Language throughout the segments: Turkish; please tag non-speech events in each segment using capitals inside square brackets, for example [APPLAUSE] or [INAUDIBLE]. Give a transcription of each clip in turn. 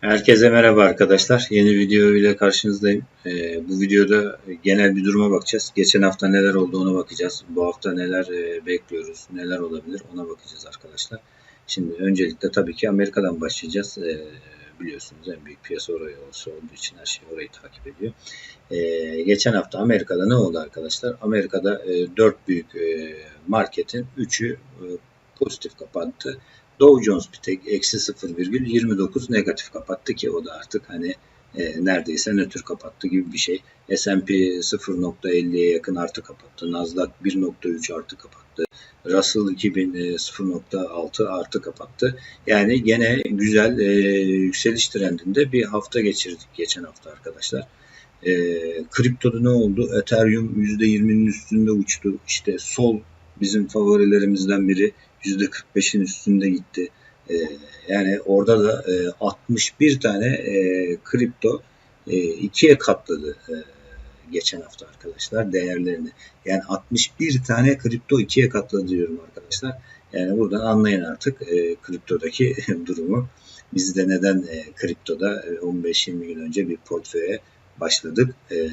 Herkese merhaba arkadaşlar. Yeni video ile karşınızdayım. Ee, bu videoda genel bir duruma bakacağız. Geçen hafta neler olduğuna bakacağız. Bu hafta neler e, bekliyoruz, neler olabilir ona bakacağız arkadaşlar. Şimdi öncelikle tabii ki Amerika'dan başlayacağız. Ee, biliyorsunuz en büyük piyasa oraya olsa olduğu için her şey orayı takip ediyor. Ee, geçen hafta Amerika'da ne oldu arkadaşlar? Amerika'da e, 4 büyük e, marketin 3'ü e, pozitif kapattı. Dow Jones bir tek eksi 0,29 negatif kapattı ki o da artık hani e, neredeyse nötr kapattı gibi bir şey. S&P 0.50'ye yakın artı kapattı. Nasdaq 1.3 artı kapattı. Russell 2000 e, 0.6 artı kapattı. Yani gene güzel e, yükseliş trendinde bir hafta geçirdik geçen hafta arkadaşlar. E, kriptoda ne oldu? Ethereum %20'nin üstünde uçtu. İşte Sol bizim favorilerimizden biri %45'in üstünde gitti. E, yani orada da e, 61 tane e, kripto e, ikiye katladı e, geçen hafta arkadaşlar değerlerini. Yani 61 tane kripto ikiye katladı diyorum arkadaşlar. Yani buradan anlayın artık e, kriptodaki [LAUGHS] durumu. Biz de neden e, kriptoda e, 15-20 gün önce bir portföye başladık. E,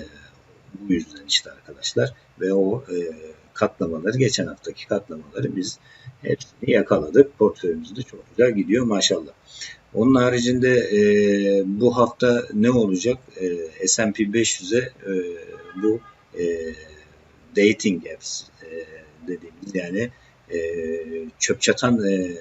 bu yüzden işte arkadaşlar. Ve o e, katlamaları, geçen haftaki katlamaları biz hepsini yakaladık. Portföyümüz de çok güzel gidiyor maşallah. Onun haricinde e, bu hafta ne olacak? E, S&P 500'e e, bu e, dating apps e, dediğimiz yani e, çöp çatan e,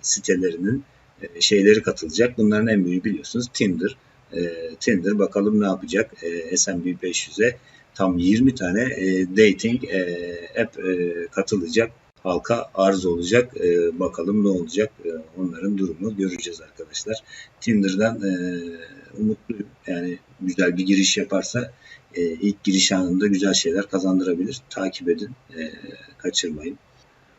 sitelerinin e, şeyleri katılacak. Bunların en büyüğü biliyorsunuz Tinder. E, Tinder bakalım ne yapacak e, S&P 500'e tam 20 tane e, dating e, app e, katılacak halka arz olacak. E, bakalım ne olacak e, onların durumu göreceğiz arkadaşlar. Tinder'dan e, umutluyum. Yani güzel bir giriş yaparsa e, ilk giriş anında güzel şeyler kazandırabilir. Takip edin. E, kaçırmayın.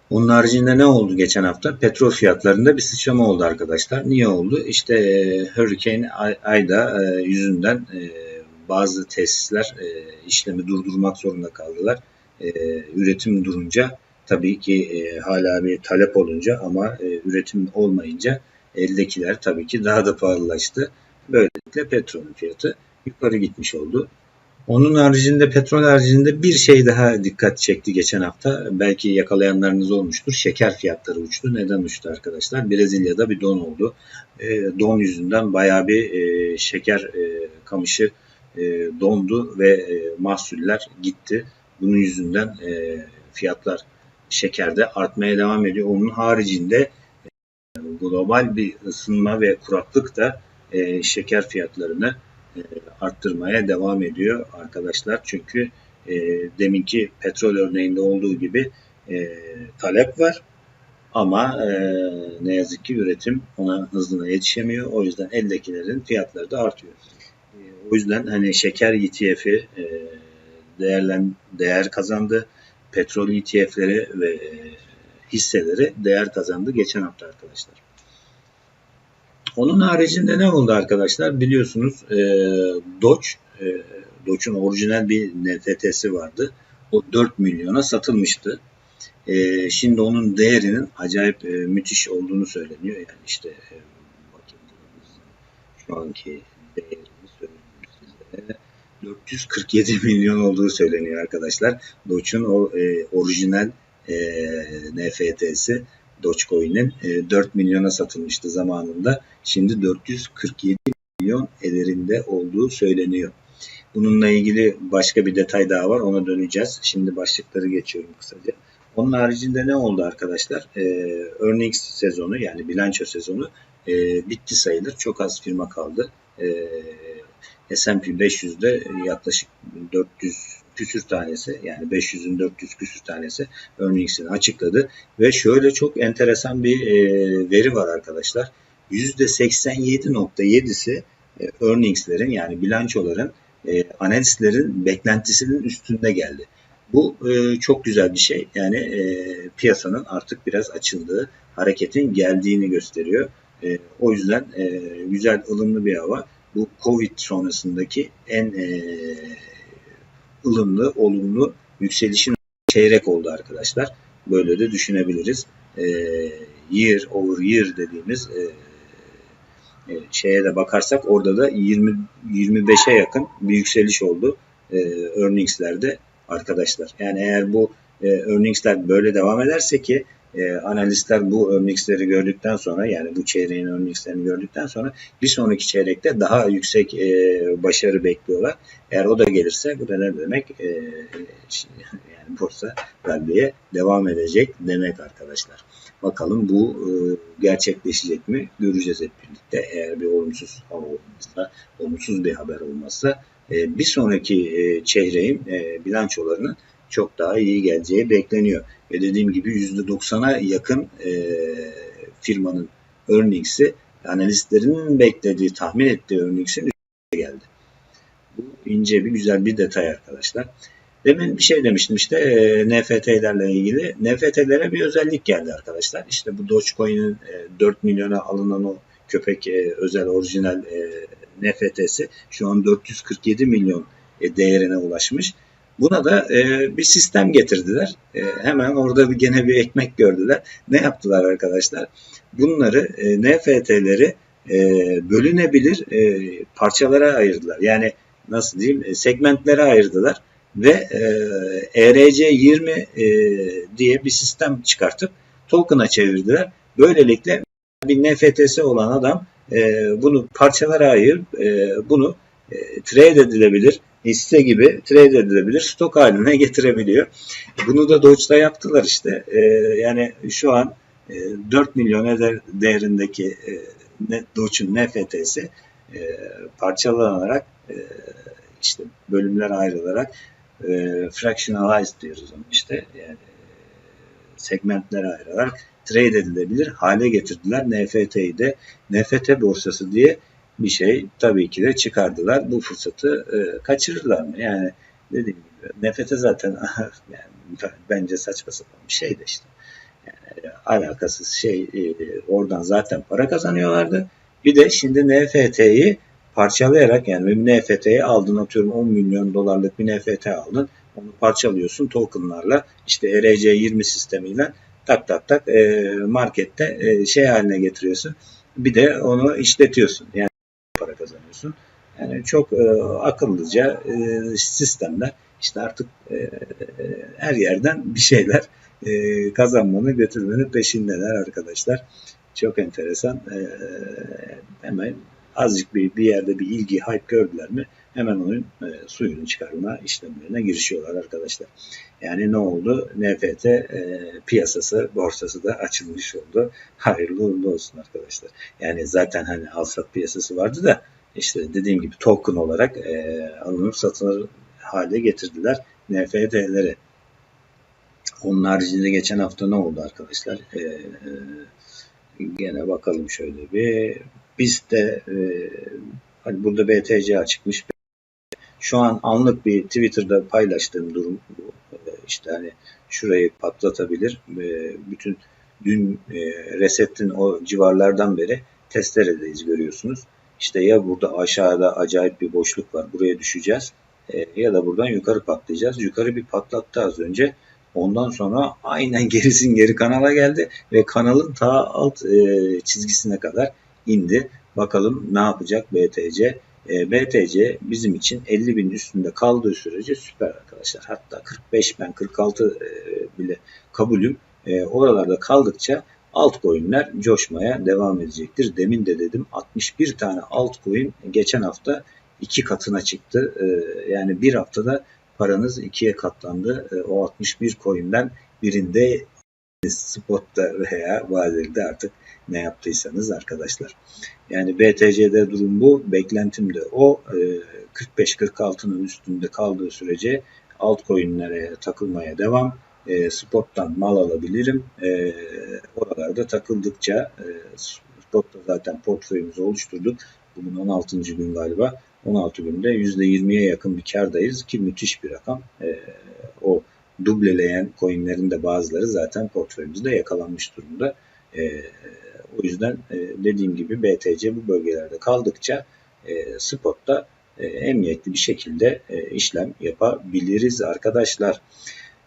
Onun haricinde ne oldu geçen hafta? Petrol fiyatlarında bir sıçrama oldu arkadaşlar. Niye oldu? İşte e, Hurricane Ayda e, yüzünden e, bazı tesisler e, işlemi durdurmak zorunda kaldılar. E, üretim durunca tabii ki e, hala bir talep olunca ama e, üretim olmayınca eldekiler tabii ki daha da pahalılaştı. Böylelikle petrolün fiyatı yukarı gitmiş oldu. Onun haricinde petrol haricinde bir şey daha dikkat çekti geçen hafta. Belki yakalayanlarınız olmuştur. Şeker fiyatları uçtu. Neden uçtu arkadaşlar? Brezilya'da bir don oldu. E, don yüzünden bayağı bir e, şeker e, kamışı e, dondu ve e, mahsuller gitti. Bunun yüzünden e, fiyatlar şekerde artmaya devam ediyor. Onun haricinde e, global bir ısınma ve kuraklık da e, şeker fiyatlarını e, arttırmaya devam ediyor arkadaşlar. Çünkü e, deminki petrol örneğinde olduğu gibi e, talep var ama e, ne yazık ki üretim ona hızlına yetişemiyor. O yüzden eldekilerin fiyatları da artıyor. O yüzden hani şeker ETF'i e, değerlen değer kazandı petrol ETF'leri ve e, hisseleri değer kazandı geçen hafta arkadaşlar. Onun haricinde ne oldu arkadaşlar? Biliyorsunuz e, Doge, e, Doge'un orijinal bir NFT'si vardı. O 4 milyona satılmıştı. E, şimdi onun değerinin acayip e, müthiş olduğunu söyleniyor. Yani işte e, şu anki size. 447 [LAUGHS] milyon olduğu söyleniyor arkadaşlar. Doge'un o e, orijinal e, NFT'si Dogecoin'in e, 4 milyona satılmıştı zamanında. Şimdi 447 milyon ederinde olduğu söyleniyor. Bununla ilgili başka bir detay daha var. Ona döneceğiz. Şimdi başlıkları geçiyorum kısaca. Onun haricinde ne oldu arkadaşlar? E, earnings sezonu yani bilanço sezonu e, bitti sayılır. Çok az firma kaldı. E, S&P 500'de yaklaşık 400 küsür tanesi yani 500'ün 400 küsür tanesi earnings'ini açıkladı ve şöyle çok enteresan bir e, veri var arkadaşlar. %87.7'si e, earnings'lerin yani bilançoların e, analistlerin beklentisinin üstünde geldi. Bu e, çok güzel bir şey. Yani e, piyasanın artık biraz açıldığı, hareketin geldiğini gösteriyor. E, o yüzden e, güzel, ılımlı bir hava bu Covid sonrasındaki en e, ılımlı, olumlu yükselişin çeyrek oldu arkadaşlar. Böyle de düşünebiliriz. E, year over year dediğimiz e, e, şeye de bakarsak orada da 20 25'e yakın bir yükseliş oldu e, earnings'lerde arkadaşlar. Yani eğer bu e, earnings'ler böyle devam ederse ki e, analistler bu earnings'leri gördükten sonra yani bu çeyreğin earnings'lerini gördükten sonra bir sonraki çeyrekte daha yüksek e, başarı bekliyorlar. Eğer o da gelirse bu da ne demek? E, [LAUGHS] yani borsa ralliye devam edecek demek arkadaşlar. Bakalım bu e, gerçekleşecek mi? Göreceğiz hep birlikte. Eğer bir olumsuz hava olmazsa, olumsuz bir haber olmazsa e, bir sonraki e, çeyreğin e, bilançolarının çok daha iyi geleceği bekleniyor. Ve dediğim gibi %90'a yakın e, firmanın earnings'i analistlerin beklediği, tahmin ettiği earnings'in geldi. Bu ince bir güzel bir detay arkadaşlar. Demin bir şey demiştim işte e, NFT'lerle ilgili. NFT'lere bir özellik geldi arkadaşlar. İşte bu Dogecoin'in e, 4 milyona alınan o köpek e, özel orijinal e, NFT'si şu an 447 milyon e, değerine ulaşmış. Buna da e, bir sistem getirdiler. E, hemen orada bir gene bir ekmek gördüler. Ne yaptılar arkadaşlar? Bunları e, NFT'leri e, bölünebilir e, parçalara ayırdılar. Yani nasıl diyeyim e, segmentlere ayırdılar ve e, ERC20 e, diye bir sistem çıkartıp token'a çevirdiler. Böylelikle bir NFT'si olan adam e, bunu parçalara ayırıp e, bunu e, trade edilebilir hisse gibi trade edilebilir stok haline getirebiliyor. Bunu da Doge'da yaptılar işte. E, yani şu an e, 4 milyon eder değerindeki e, Doge'un NFT'si e, parçalanarak e, işte bölümler ayrılarak e, fractionalized diyoruz onu işte yani segmentlere ayrılarak trade edilebilir hale getirdiler. NFT'yi de NFT borsası diye bir şey tabii ki de çıkardılar. Bu fırsatı e, kaçırırlar mı? Yani dediğim gibi NFT zaten [LAUGHS] yani, bence saçma sapan bir şey de işte. Yani, alakasız şey e, oradan zaten para kazanıyorlardı. Bir de şimdi NFT'yi parçalayarak yani bir NFT'yi aldın atıyorum 10 milyon dolarlık bir NFT aldın. Onu parçalıyorsun tokenlarla işte ERC20 sistemiyle tak tak tak e, markette e, şey haline getiriyorsun. Bir de onu işletiyorsun. Yani kazanıyorsun. Yani çok e, akıllıca e, sistemler işte artık e, her yerden bir şeyler e, kazanmanı götürmenin peşindeler arkadaşlar. Çok enteresan. E, hemen azıcık bir, bir yerde bir ilgi, hype gördüler mi hemen onun e, suyunu çıkarma işlemlerine girişiyorlar arkadaşlar. Yani ne oldu? NFT e, piyasası, borsası da açılmış oldu. Hayırlı uğurlu olsun arkadaşlar. Yani zaten hani alsat piyasası vardı da işte dediğim gibi token olarak e, alınıp satılır hale getirdiler NFT'leri. Onun haricinde geçen hafta ne oldu arkadaşlar? E, e, gene bakalım şöyle bir. Biz de e, hani burada BTC açıkmış. Şu an anlık bir Twitter'da paylaştığım durum. E, işte hani şurayı patlatabilir. E, bütün dün e, resetin o civarlardan beri testeredeyiz görüyorsunuz. İşte ya burada aşağıda acayip bir boşluk var. Buraya düşeceğiz. Ya da buradan yukarı patlayacağız. Yukarı bir patlattı az önce. Ondan sonra aynen gerisin geri kanala geldi ve kanalın ta alt çizgisine kadar indi. Bakalım ne yapacak BTC. E, BTC bizim için 50 bin üstünde kaldığı sürece süper arkadaşlar. Hatta 45 ben 46 e, bile kabulüm. E, oralarda kaldıkça altcoin'ler coşmaya devam edecektir. Demin de dedim 61 tane altcoin geçen hafta iki katına çıktı. E, yani bir haftada paranız ikiye katlandı. E, o 61 coin'den birinde spotta veya vadede artık ne yaptıysanız arkadaşlar. Yani BTC'de durum bu. Beklentim de o. 45-46'nın ee, üstünde kaldığı sürece altcoin'lere takılmaya devam. E, spot'tan mal alabilirim. E, oralarda takıldıkça e, spot'ta zaten portföyümüzü oluşturduk. Bugün 16. gün galiba. 16 günde %20'ye yakın bir kardayız ki müthiş bir rakam. E, o dubleleyen coinlerin de bazıları zaten portföyümüzde yakalanmış durumda. E, o yüzden e, dediğim gibi BTC bu bölgelerde kaldıkça e, spotta e, emniyetli bir şekilde e, işlem yapabiliriz arkadaşlar.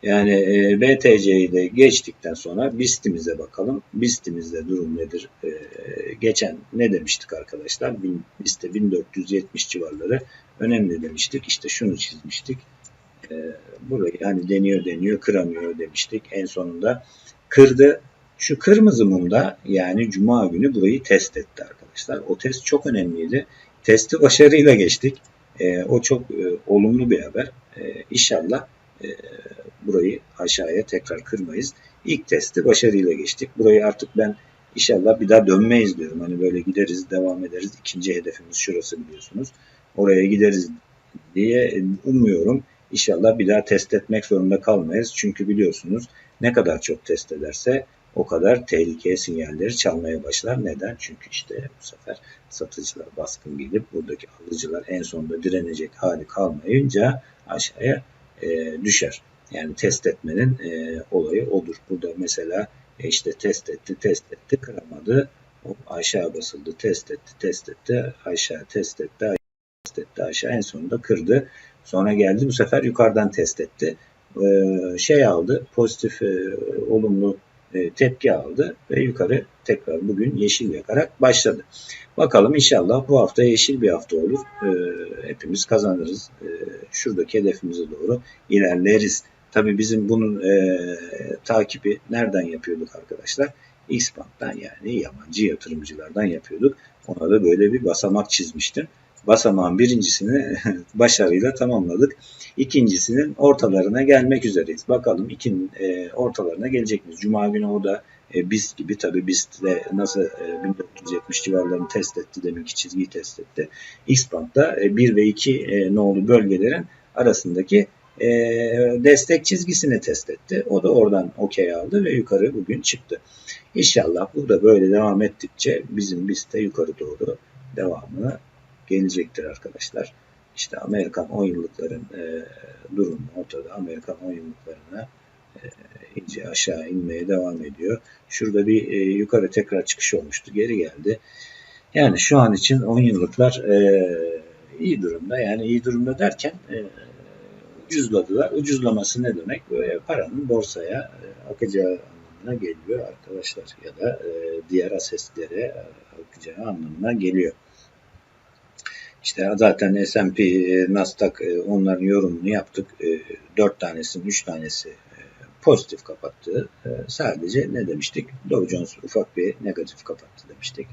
Yani e, BTC'yi de geçtikten sonra BIST'imize bakalım. BIST'imizde durum nedir? E, geçen ne demiştik arkadaşlar? Bin, BIST'e 1470 civarları önemli demiştik. İşte şunu çizmiştik. E, burayı hani deniyor deniyor kıramıyor demiştik. En sonunda kırdı. Şu kırmızı mumda yani cuma günü burayı test etti arkadaşlar. O test çok önemliydi. Testi başarıyla geçtik. E, o çok e, olumlu bir haber. E, inşallah e, burayı aşağıya tekrar kırmayız. İlk testi başarıyla geçtik. Burayı artık ben inşallah bir daha dönmeyiz diyorum. Hani böyle gideriz, devam ederiz. İkinci hedefimiz şurası biliyorsunuz. Oraya gideriz diye umuyorum. İnşallah bir daha test etmek zorunda kalmayız. Çünkü biliyorsunuz ne kadar çok test ederse o kadar tehlikeye sinyalleri çalmaya başlar. Neden? Çünkü işte bu sefer satıcılar baskın gelip buradaki alıcılar en sonunda direnecek hali kalmayınca aşağıya e, düşer. Yani test etmenin e, olayı odur. Burada mesela e, işte test etti, test etti, kıramadı. Hop, aşağı basıldı, test etti, test etti, aşağı test etti, aşağı test etti, aşağı en sonunda kırdı. Sonra geldi bu sefer yukarıdan test etti. E, şey aldı, pozitif e, olumlu e, tepki aldı ve yukarı tekrar bugün yeşil yakarak başladı. Bakalım inşallah bu hafta yeşil bir hafta olur. E, hepimiz kazanırız. E, şuradaki hedefimize doğru ilerleriz. Tabii bizim bunun e, takibi nereden yapıyorduk arkadaşlar? Xbank'tan yani yabancı yatırımcılardan yapıyorduk. Ona da böyle bir basamak çizmiştim. Basamağın birincisini [LAUGHS] başarıyla tamamladık. İkincisinin ortalarına gelmek üzereyiz. Bakalım ikin e, ortalarına gelecek miyiz? Cuma günü o da e, BIST gibi tabii BIST de nasıl e, 1470 civarlarını test etti demek ki çizgiyi test etti. Xbank'ta e, 1 ve 2 e, nolu bölgelerin arasındaki e, destek çizgisini test etti. O da oradan okey aldı ve yukarı bugün çıktı. İnşallah bu da böyle devam ettikçe bizim BIST de yukarı doğru devamını gelecektir arkadaşlar. İşte Amerikan 10 yıllıkların e, durumu ortada. Amerikan 10 yıllıklarına e, iyice aşağı inmeye devam ediyor. Şurada bir e, yukarı tekrar çıkış olmuştu. Geri geldi. Yani şu an için 10 yıllıklar e, iyi durumda. Yani iyi durumda derken e, ucuzladılar. Ucuzlaması ne demek? Böyle paranın borsaya e, akacağı anlamına geliyor arkadaşlar. Ya da e, diğer asetlere e, akacağı anlamına geliyor. İşte zaten S&P, Nasdaq e, onların yorumunu yaptık. 4 tanesinin 3 tanesi e, pozitif kapattı. E, sadece ne demiştik? Dow Jones ufak bir negatif kapattı demiştik.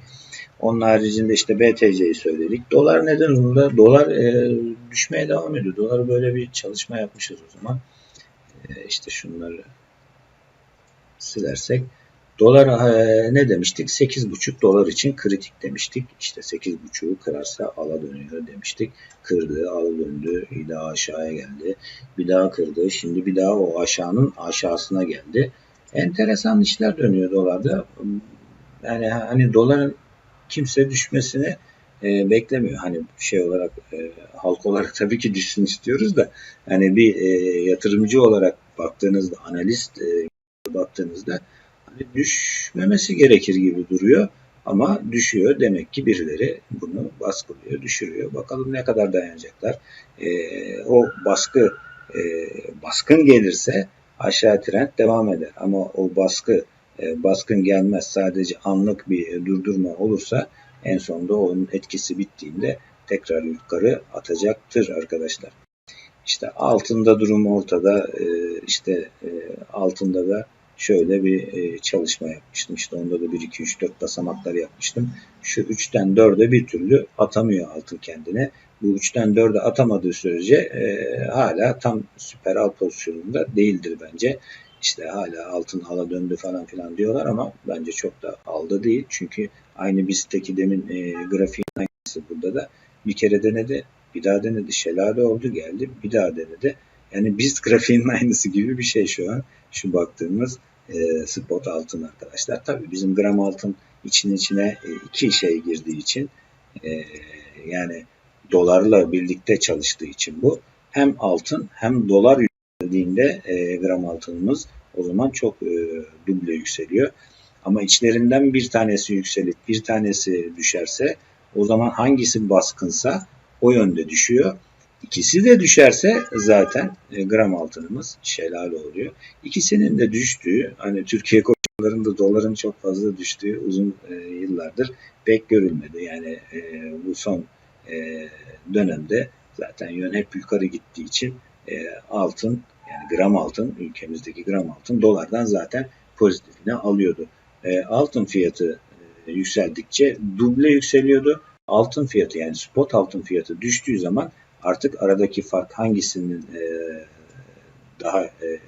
Onun haricinde işte BTC'yi söyledik. Dolar neden onda? Dolar e, düşmeye devam ediyor. Dolar böyle bir çalışma yapmışız o zaman. E, işte şunları silersek Dolar e, ne demiştik? 8,5 dolar için kritik demiştik. İşte 8,5'u kırarsa ala dönüyor demiştik. Kırdı, ala döndü, bir daha aşağıya geldi. Bir daha kırdı, şimdi bir daha o aşağının aşağısına geldi. Enteresan işler dönüyor dolarda. Yani hani doların kimse düşmesini e, beklemiyor. Hani şey olarak e, halk olarak [LAUGHS] tabii ki düşsün istiyoruz da hani bir e, yatırımcı olarak baktığınızda analist e, baktığınızda düşmemesi gerekir gibi duruyor. Ama düşüyor. Demek ki birileri bunu baskılıyor, düşürüyor. Bakalım ne kadar dayanacaklar. E, o baskı e, baskın gelirse aşağı trend devam eder. Ama o baskı e, baskın gelmez sadece anlık bir durdurma olursa en sonunda onun etkisi bittiğinde tekrar yukarı atacaktır arkadaşlar. İşte altında durum ortada. E, işte e, altında da şöyle bir e, çalışma yapmıştım. İşte onda da 1, 2, 3, 4 basamaklar yapmıştım. Şu 3'ten 4'e bir türlü atamıyor altın kendine. Bu 3'ten 4'e atamadığı sürece e, hala tam süper al pozisyonunda değildir bence. İşte hala altın hala döndü falan filan diyorlar ama bence çok da aldı değil. Çünkü aynı BIST'teki demin e, grafiğin aynısı burada da bir kere denedi. Bir daha denedi. Şelale oldu geldi. Bir daha denedi. Yani BIST [LAUGHS] grafiğinin aynısı gibi bir şey şu an. Şu baktığımız e, spot altın arkadaşlar. Tabii bizim gram altın için içine e, iki şey girdiği için e, yani dolarla birlikte çalıştığı için bu hem altın hem dolar yükseldiğinde gram altınımız o zaman çok e, duble yükseliyor. Ama içlerinden bir tanesi yükselip bir tanesi düşerse o zaman hangisi baskınsa o yönde düşüyor. İkisi de düşerse zaten e, gram altınımız şelale oluyor. İkisinin de düştüğü hani Türkiye koşullarında doların çok fazla düştüğü uzun e, yıllardır pek görülmedi. Yani e, bu son dönemde zaten yön hep yukarı gittiği için altın yani gram altın ülkemizdeki gram altın dolardan zaten pozitifine alıyordu. Altın fiyatı yükseldikçe duble yükseliyordu. Altın fiyatı yani spot altın fiyatı düştüğü zaman artık aradaki fark hangisinin e, daha e,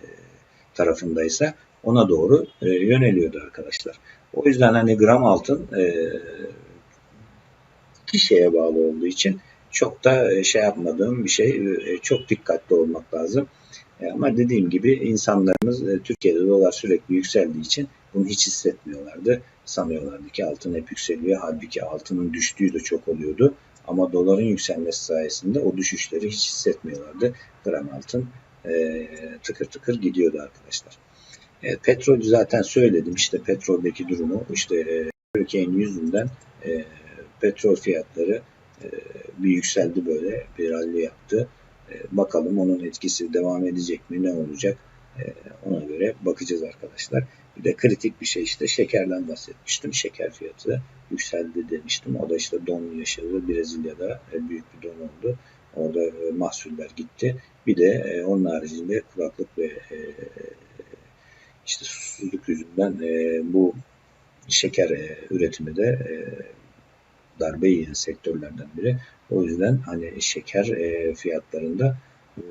tarafındaysa ona doğru e, yöneliyordu arkadaşlar. O yüzden hani gram altın e, iki şeye bağlı olduğu için çok da e, şey yapmadığım bir şey. E, çok dikkatli olmak lazım. E, ama dediğim gibi insanlarımız Türkiye'de dolar sürekli yükseldiği için bunu hiç hissetmiyorlardı. Sanıyorlardı ki altın hep yükseliyor. Halbuki altının düştüğü de çok oluyordu. Ama doların yükselmesi sayesinde o düşüşleri hiç hissetmiyorlardı. Gram altın e, tıkır tıkır gidiyordu arkadaşlar. E, petrol zaten söyledim işte petroldeki durumu işte e, Hurricane yüzünden e, petrol fiyatları e, bir yükseldi böyle bir rally yaptı. E, bakalım onun etkisi devam edecek mi ne olacak ona göre bakacağız arkadaşlar. Bir de kritik bir şey işte şekerden bahsetmiştim. Şeker fiyatı yükseldi demiştim. O da işte don yaşadı. Brezilya'da büyük bir don oldu. Orada mahsuller gitti. Bir de onun haricinde kuraklık ve işte susuzluk yüzünden bu şeker üretimi de darbe yiyen sektörlerden biri. O yüzden hani şeker e, fiyatlarında e,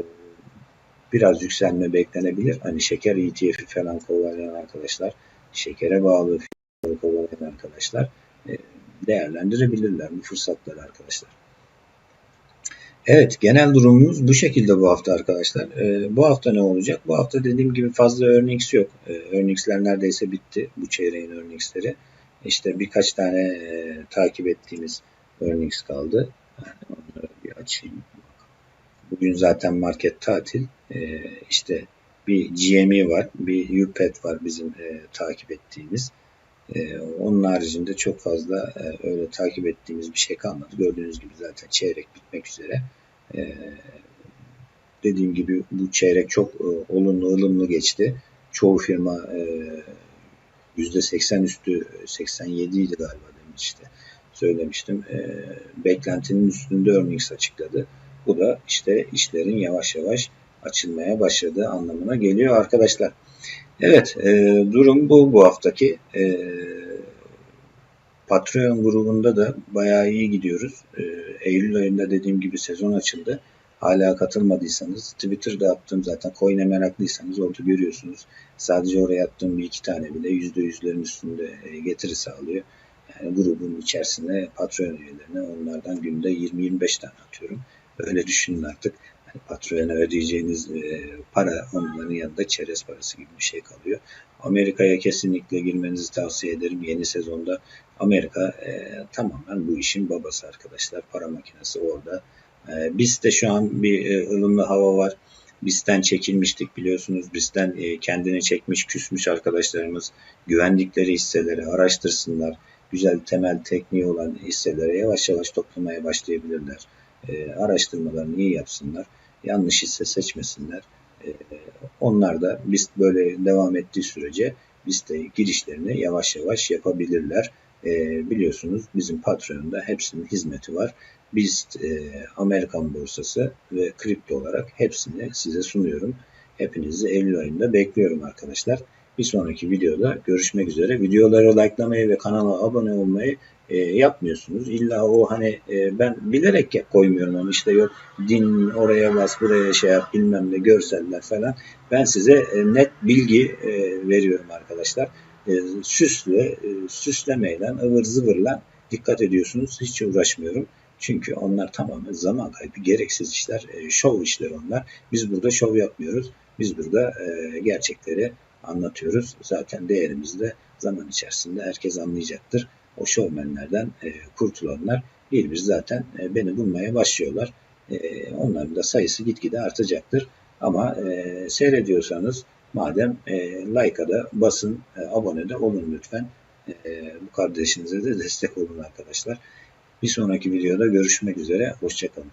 biraz yükselme beklenebilir. Hani şeker ETF'i falan kovalayan arkadaşlar, şekere bağlı fiyatları kovalayan arkadaşlar e, değerlendirebilirler bu fırsatları arkadaşlar. Evet genel durumumuz bu şekilde bu hafta arkadaşlar. Ee, bu hafta ne olacak? Bu hafta dediğim gibi fazla earnings yok. Ee, earningsler neredeyse bitti bu çeyreğin earningsleri. İşte birkaç tane e, takip ettiğimiz earnings kaldı. Yani onları bir açayım. Bugün zaten market tatil. E, işte bir GME var, bir UPET var bizim e, takip ettiğimiz. E, onun haricinde çok fazla e, öyle takip ettiğimiz bir şey kalmadı. Gördüğünüz gibi zaten çeyrek bitmek üzere. E, dediğim gibi bu çeyrek çok e, olumlu, ılımlı geçti. Çoğu firma e, %80 üstü 87 idi galiba demişti. Söylemiştim. E, beklentinin üstünde earnings açıkladı. Bu da işte işlerin yavaş yavaş açılmaya başladığı anlamına geliyor arkadaşlar. Evet e, durum bu bu haftaki. E, Patreon grubunda da bayağı iyi gidiyoruz. E, Eylül ayında dediğim gibi sezon açıldı. Hala katılmadıysanız Twitter'da attığım zaten coin'e meraklıysanız orada görüyorsunuz. Sadece oraya attığım bir iki tane bile %100'lerin üstünde e, getiri sağlıyor. Yani grubun içerisine patron üyelerine onlardan günde 20-25 tane atıyorum. Öyle düşünün artık. Yani patrona ödeyeceğiniz e, para onların yanında çerez parası gibi bir şey kalıyor. Amerika'ya kesinlikle girmenizi tavsiye ederim. Yeni sezonda Amerika e, tamamen bu işin babası arkadaşlar. Para makinesi orada ee, BIST'te şu an bir e, ılımlı hava var. BIST'ten çekilmiştik biliyorsunuz. BIST'ten e, kendini çekmiş, küsmüş arkadaşlarımız güvendikleri hisseleri araştırsınlar. Güzel temel tekniği olan hisselere yavaş yavaş toplamaya başlayabilirler. E, araştırmalarını iyi yapsınlar. Yanlış hisse seçmesinler. Onlar da BIST böyle devam ettiği sürece BIST'e girişlerini yavaş yavaş yapabilirler. Biliyorsunuz bizim Patreon'da hepsinin hizmeti var. Biz e, Amerikan borsası ve kripto olarak hepsini size sunuyorum. Hepinizi Eylül ayında bekliyorum arkadaşlar. Bir sonraki videoda görüşmek üzere. Videoları likelamayı ve kanala abone olmayı e, yapmıyorsunuz. İlla o hani e, ben bilerek koymuyorum onu işte yok din oraya bas buraya şey yap bilmem ne görseller falan. Ben size e, net bilgi e, veriyorum arkadaşlar. E, süsle, e, süslemeyle, ıvır zıvırla dikkat ediyorsunuz. Hiç uğraşmıyorum. Çünkü onlar tamamen zaman kaybı, gereksiz işler, e, şov işleri onlar. Biz burada şov yapmıyoruz. Biz burada e, gerçekleri anlatıyoruz. Zaten değerimizi de zaman içerisinde herkes anlayacaktır. O şovmenlerden e, kurtulanlar bir bir zaten e, beni bulmaya başlıyorlar. E, onların da sayısı gitgide artacaktır. Ama e, seyrediyorsanız madem e, like'a da basın, e, abone de olun lütfen. E, bu kardeşinize de destek olun arkadaşlar. Bir sonraki videoda görüşmek üzere. Hoşçakalın.